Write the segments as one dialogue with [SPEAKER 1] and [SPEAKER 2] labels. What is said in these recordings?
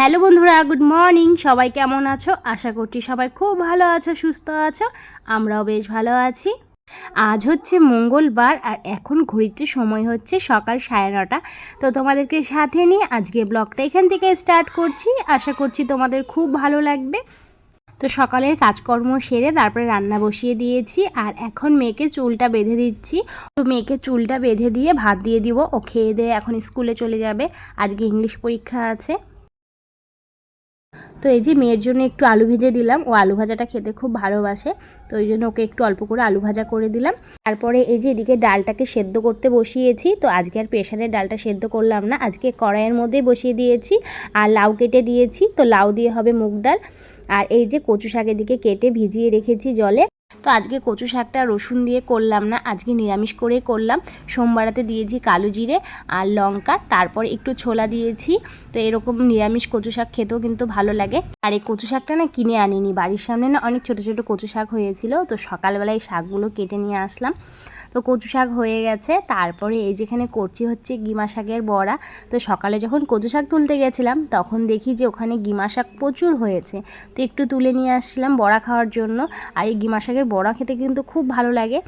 [SPEAKER 1] Hello বন্ধুরা, good morning. সবাই কেমন আছো? আশা করছি সবাই খুব ভালো আছো, সুস্থ আছো। আমরাও বেশ ভালো আছি। আজ হচ্ছে মঙ্গলবার আর এখন ঘড়িতে সময় হচ্ছে সকাল সাড়ে নটা। তো তোমাদেরকে সাথে নিয়ে আজকে ব্লগটা এখান থেকে স্টার্ট করছি। আশা করছি তোমাদের খুব ভালো লাগবে। তো সকালের কাজকর্ম সেরে তারপরে রান্না বসিয়ে দিয়েছি আর এখন মেয়েকে চুলটা বেঁধে দিচ্ছি। তো মেয়েকে চুলটা বেঁধে দিয়ে ভাত দিয়ে দিব। ও খেয়ে দিয়ে এখন স্কুলে চলে যাবে। আজকে ইংলিশ পরীক্ষা আছে। তো এই যে মেয়ের জন্য একটু আলু ভেজে দিলাম। ও আলু ভাজাটা খেতে খুব ভালোবাসে, তো ওই জন্য ওকে একটু অল্প করে আলু ভাজা করে দিলাম। তারপরে এই যে এদিকে ডালটাকে সেদ্ধ করতে বসিয়েছি, তো আজকে আর প্রেশারের ডালটা সেদ্ধ করলাম না। আজকে কড়াইয়ের মধ্যেই বসিয়ে দিয়েছি আর লাউ কেটে দিয়েছি, তো লাউ দিয়ে হবে মুগ ডাল। আর এই যে কচু শাক এদিকে কেটে ভিজিয়ে রেখেছি জলে। তো আজকে কচু শাকটা রসুন দিয়ে করলাম না, আজকে নিরামিষ করে করলাম। সোমবারাতে দিয়েছি কালো জিরে আর লঙ্কা, তারপর একটু ছোলা দিয়েছি। তো এরকম নিরামিষ কচু শাক খেতেও কিন্তু ভালো লাগে। আর এই কচু শাকটা না কিনে আনিনি, বাড়ির সামনে না অনেক ছোটো ছোটো কচু শাক হয়েছিল, তো সকালবেলায় এই শাকগুলো কেটে নিয়ে আসলাম। তো কচু শাক হয়ে গেছে, তারপরে এই যেখানে করছি হচ্ছে গিমা শাকের বড়া। তো সকালে যখন কচু শাক তুলতে গেছিলাম, তখন দেখি যে ওখানে গিমা শাক প্রচুর হয়েছে। তো একটু তুলে নিয়ে আসছিলাম বড়া খাওয়ার জন্য, আর এই গিমা শাকের বড়া খেতে কিন্তু খুব ভালো লাগে।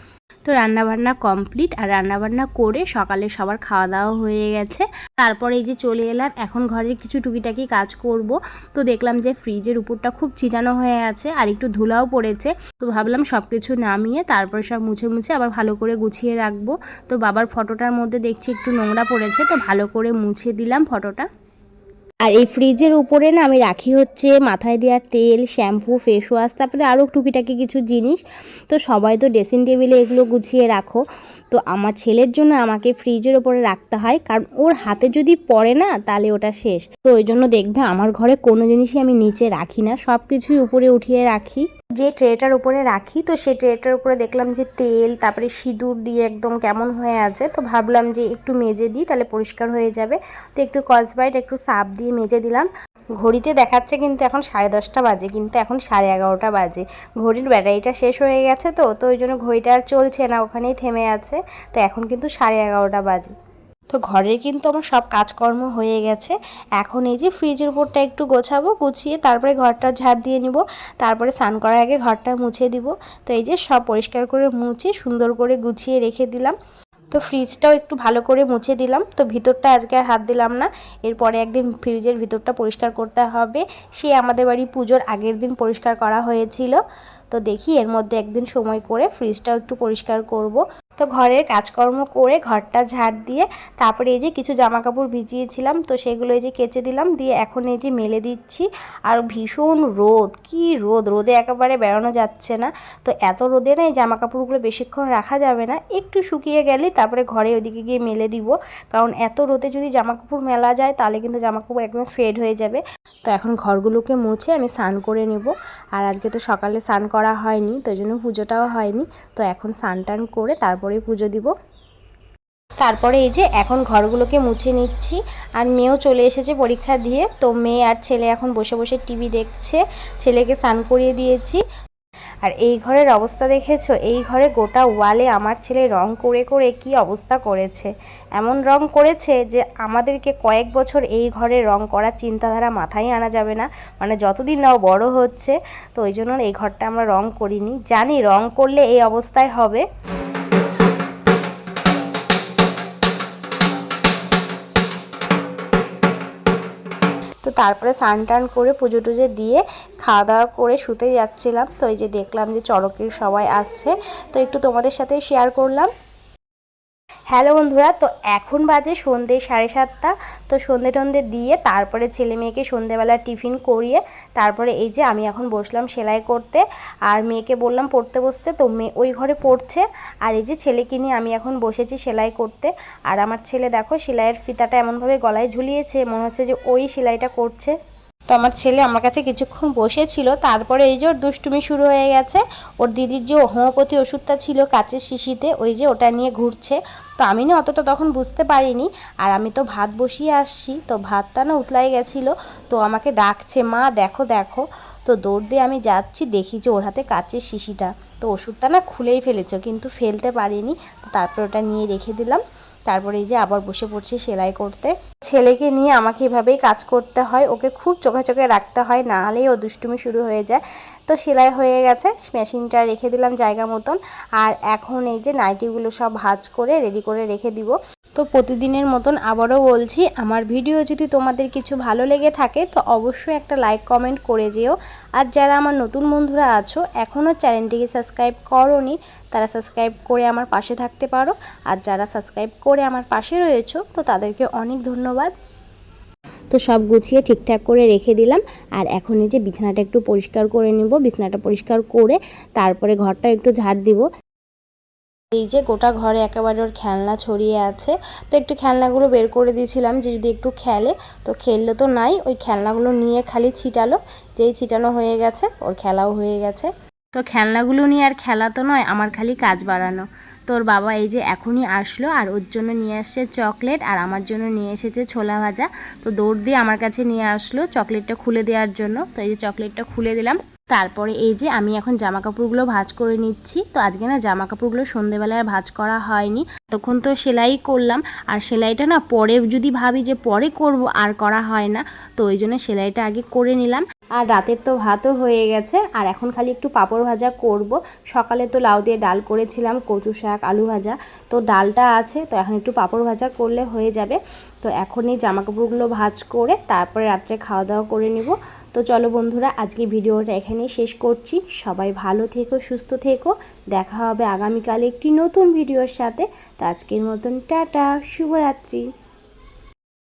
[SPEAKER 1] তো রান্নাবান্না কমপ্লিট আর রান্নাবান্না করে সকালে সবার খাওয়া দাওয়া হয়ে গেছে। তারপরে এই যে চলে এলাম, এখন ঘরের কিছু টুকিটাকি কাজ করব। তো দেখলাম যে ফ্রিজের উপরটা খুব চিটানো হয়ে আছে আর একটু ধুলাও পড়েছে। তো ভাবলাম সব কিছু নামিয়ে তারপরে সব মুছে মুছে আবার ভালো করে গুছিয়ে রাখব। তো বাবার ফটোটার মধ্যে দেখছি একটু নোংরা পড়েছে, তো ভালো করে মুছে দিলাম ফটোটা। আর এই ফ্রিজের উপরে না আমি রাখি হচ্ছে মাথায় দেওয়ার তেল শ্যাম্পু ফেস ওয়াশ তারপরে আরও টুকিটাকি কিছু জিনিস। তো সবাই তো ড্রেসিং টেবিলে এগুলো গুছিয়ে রাখো। তো আমার ছেলের জন্য আমাকে ফ্রিজের ওপরে রাখতে হয়, কারণ ওর হাতে যদি পড়ে না, তাহলে ওটা শেষ। তো ওই জন্য দেখবে আমার ঘরে কোনো জিনিসই আমি নিচে রাখি না সব কিছুই উপরে উঠিয়ে রাখি। যে ট্রেটার উপরে রাখি, তো সেই ট্রেটার উপরে দেখলাম যে তেল, তারপরে সিঁদুর দিয়ে একদম কেমন হয়ে আছে, তো ভাবলাম যে একটু মেজে দিই, তাহলে পরিষ্কার হয়ে যাবে। তো একটু কসবাইট, একটু সাপ দিয়ে মেজে দিলাম। ঘড়িতে দেখাচ্ছে কিন্তু এখন সাড়ে দশটা বাজে, কিন্তু এখন সাড়ে এগারোটা বাজে। ঘড়ির ব্যাটারিটা শেষ হয়ে গেছে তো তো ওই জন্য ঘড়িটা আর চলছে না, ওখানেই থেমে আছে। তো এখন কিন্তু সাড়ে এগারোটা বাজে। তো ঘরের কিন্তু আমার সব কাজকর্ম হয়ে গেছে। এখন এই যে ফ্রিজের উপরটা একটু গোছাবো, গুছিয়ে তারপরে ঘরটা ঝাড় দিয়ে নিব। তারপরে স্নান করার আগে ঘরটা মুছে দিব। তো এই যে সব পরিষ্কার করে মুছে সুন্দর করে গুছিয়ে রেখে দিলাম। তো ফ্রিজটাও একটু ভালো করে মুছে দিলাম। তো ভিতরটা আজকে আর হাত দিলাম না। এরপরে একদিন ফ্রিজের ভিতরটা পরিষ্কার করতে হবে। সে আমাদের বাড়ি পুজোর আগের দিন পরিষ্কার করা হয়েছিল। তো দেখি এর মধ্যে একদিন সময় করে ফ্রিজটাও একটু পরিষ্কার করব। তো ঘরের কাজকর্ম করে ঘরটা ঝাড় দিয়ে তারপরে এই যে কিছু জামা কাপড় ভিজিয়েছিলাম, তো সেগুলো এই যে কেচে দিলাম, দিয়ে এখন এই যে মেলে দিচ্ছি। আর ভীষণ রোদ, কি রোদ, রোদে একেবারে বেড়ানো যাচ্ছে না। তো এত রোদে না এই জামা কাপড়গুলো বেশিক্ষণ রাখা যাবে না, একটু শুকিয়ে গেলে তারপরে ঘরে ওইদিকে গিয়ে মেলে দিব। কারণ এত রোদে যদি জামা কাপড় মেলা যায়, তাহলে কিন্তু জামা কাপড় একদম ফেড হয়ে যাবে। তো এখন ঘরগুলোকে মুছে আমি স্নান করে নেব। আর আজকে তো সকালে স্নান করা হয়নি, তো জন্য পুজোটাও হয়নি। তো এখন স্নান টান করে তারপরে পুজো দিব। তারপরে এই যে এখন ঘরগুলোকে মুছে নিচ্ছি। আর মেয়েও চলে এসেছে পরীক্ষা দিয়ে। তো মেয়ে আর ছেলে এখন বসে বসে টিভি দেখছে। ছেলেকে স্নান করিয়ে দিয়েছি। আর এই ঘরের অবস্থা দেখেছ? এই ঘরে গোটা ওয়ালে আমার ছেলে রং করে করে কি অবস্থা করেছে? এমন রং করেছে যে আমাদেরকে কয়েক বছর এই ঘরে রং করার চিন্তাধারা মাথায় আনা যাবে না। মানে যতদিন নাও বড় হচ্ছে, তো ওই জন্য এই ঘরটা আমরা রং করিনি। জানি রং করলে এই অবস্থায় হবে। তো তারপরে স্নান টান করে পুজো টুজো দিয়ে খাওয়া দাওয়া করে শুতে যাচ্ছিলাম। তো এই যে দেখলাম যে চরকের সবাই আসছে। তো একটু তোমাদের সাথে শেয়ার করলাম। হ্যালো বন্ধুরা, তো এখন বাজে সন্ধে সাড়ে সাতটা। তো সন্ধে টন্ধে দিয়ে তারপরে ছেলে মেয়েকে সন্ধেবেলা টিফিন করিয়ে তারপরে এই যে আমি এখন বসলাম সেলাই করতে। আর মেয়েকে বললাম পড়তে বসতে, তো মেয়ে ওই ঘরে পড়ছে। আর এই যে ছেলেকে নিয়ে আমি এখন বসেছি সেলাই করতে। আর আমার ছেলে দেখো, সেলাইয়ের ফিতাটা এমনভাবে গলায় ঝুলিয়েছে, মনে হচ্ছে যে ওই সেলাইটা করছে। তো আমার ছেলে আমার কাছে কিছুক্ষণ বসেছিল, তারপরে এই যে ওর দুষ্টুমি শুরু হয়ে গেছে। ওর দিদির যে হোমিওপ্যাথি ওষুধটা ছিল কাচের শিশিতে, ওই যে ওটা নিয়ে ঘুরছে। তো আমি না অতটা তখন বুঝতে পারিনি, আর আমি তো ভাত বসিয়ে আসছি, তো ভাতটা না উতলাই গেছিল। তো আমাকে ডাকছে, মা, দেখো দেখো। তো দৌড় দিয়ে আমি যাচ্ছি, দেখি যে ওর হাতে কাচের শিশিটা। তো ওষুধটা না খুলেই ফেলেছো, কিন্তু ফেলতে পারিনি। তো তারপর ওটা নিয়ে রেখে দিলাম। তারপরে এই যে আবার বসে পড়ছি সেলাই করতে। ছেলেকে নিয়ে আমাকে এভাবেই কাজ করতে হয়, ওকে খুব চোখে চোখে রাখতে হয়, না হলেই ও দুষ্টুমি শুরু হয়ে যায়। তো সেলাই হয়ে গেছে, মেশিনটা রেখে দিলাম জায়গা মতন, আর এখন এই যে নাইটিগুলো সব ভাজ করে রেডি করে রেখে দিব। তো প্রতিদিনের মতন আবারও বলছি, আমার ভিডিও যদি তোমাদের কিছু ভালো লেগে থাকে, তো অবশ্যই একটা লাইক কমেন্ট করে যেও। আর যারা আমার নতুন বন্ধুরা আছো এখনও চ্যানেলটিকে সাবস্ক্রাইব করোনি, তারা সাবস্ক্রাইব করে আমার পাশে থাকতে পারো। আর যারা সাবস্ক্রাইব করে আমার পাশে রয়েছো, তো তাদেরকে অনেক ধন্যবাদ। তো সব গুছিয়ে ঠিকঠাক করে রেখে দিলাম। আর এখন এই যে বিছানাটা একটু পরিষ্কার করে নিব, বিছানাটা পরিষ্কার করে তারপরে ঘরটা একটু ঝাড় দিব। এই যে গোটা ঘরে একেবারে ওর খেলনা ছড়িয়ে আছে, তো একটু খেলনাগুলো বের করে দিয়েছিলাম যে যদি একটু খেলে, তো খেললে তো নাই, ওই খেলনাগুলো নিয়ে খালি ছিটালো, যেই ছিটানো হয়ে গেছে, ওর খেলাও হয়ে গেছে। তো খেলনাগুলো নিয়ে আর খেলা তো নয়, আমার খালি কাজ বাড়ানো। তোর বাবা এই যে এখনই আসলো, আর ওর জন্য নিয়ে আসছে চকলেট, আর আমার জন্য নিয়ে এসেছে ছোলা ভাজা। তো দৌড় দিয়ে আমার কাছে নিয়ে আসলো চকলেটটা খুলে দেওয়ার জন্য। তো এই যে চকলেটটা খুলে দিলাম। তারপরে এই যে আমি এখন জামা কাপড়গুলো ভাজ করে নিচ্ছি। তো আজকে না জামা কাপড়গুলো সন্ধেবেলায় ভাঁজ করা হয়নি। তখন তো সেলাই করলাম। আর সেলাইটা না পরে যদি ভাবি যে পরে করব, আর করা হয় না, তো ওই জন্য সেলাইটা আগে করে নিলাম। আর রাতের তো ভাতও হয়ে গেছে, আর এখন খালি একটু পাঁপড় ভাজা করব। সকালে তো লাউ দিয়ে ডাল করেছিলাম, কচু শাক, আলু ভাজা। তো ডালটা আছে, তো এখন একটু পাঁপড় ভাজা করলে হয়ে যাবে। তো এখন এই জামা কাপড়গুলো ভাজ করে তারপরে রাত্রে খাওয়া দাওয়া করে নিব। তো চলো বন্ধুরা আজকে ভিডিওটা এখানেই শেষ করছি। সবাই ভালো থেকো, সুস্থ থেকো। দেখা হবে আগামীকাল একটি নতুন ভিডিওর সাথে। তো আজকের মতন টাটা শুভরাত্রি।